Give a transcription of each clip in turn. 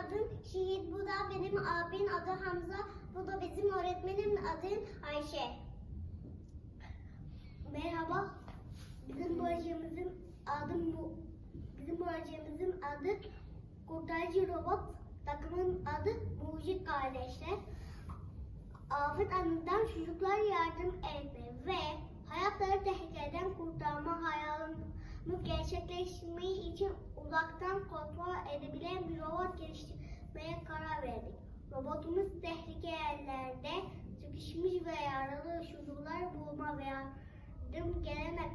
adım Şehit. Bu da benim abim adı Hamza. Bu da bizim öğretmenim adı Ayşe. Merhaba. Bizim projemizin adı bu. Bizim projemizin adı Kurtarıcı Robot. Takımın adı Mucit Kardeşler. Afet anından çocuklar yardım etme ve hayatları tehlikeden kurtarma hayalini gerçekleştirmeyi için uzaktan edebilen bir robot geliştirmeye karar verdik. Robotumuz tehlike yerlerde sıkışmış ve yaralı çocuklar bulma ve yardım gelene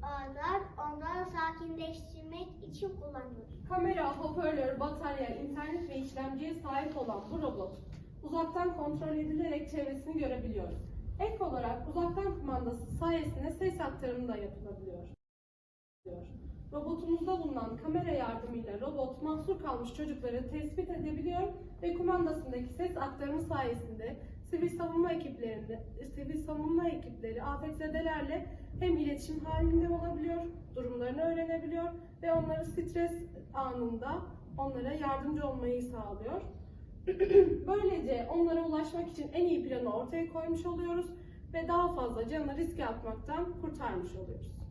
kadar onları sakinleştirmek için kullanıyoruz. Kamera, hoparlör, batarya, internet ve işlemciye sahip olan bu robot uzaktan kontrol edilerek çevresini görebiliyor. Ek olarak uzaktan kumandası sayesinde ses aktarımı da yapılabiliyor. Robotumuzda bulunan kamera yardımıyla robot mahsur kalmış çocukları tespit edebiliyor ve kumandasındaki ses aktarımı sayesinde sivil savunma ekiplerinde sivil savunma ekipleri afetzedelerle hem iletişim halinde olabiliyor, durumlarını öğrenebiliyor ve onları stres anında onlara yardımcı olmayı sağlıyor. Böylece onlara ulaşmak için en iyi planı ortaya koymuş oluyoruz ve daha fazla canı riske atmaktan kurtarmış oluyoruz.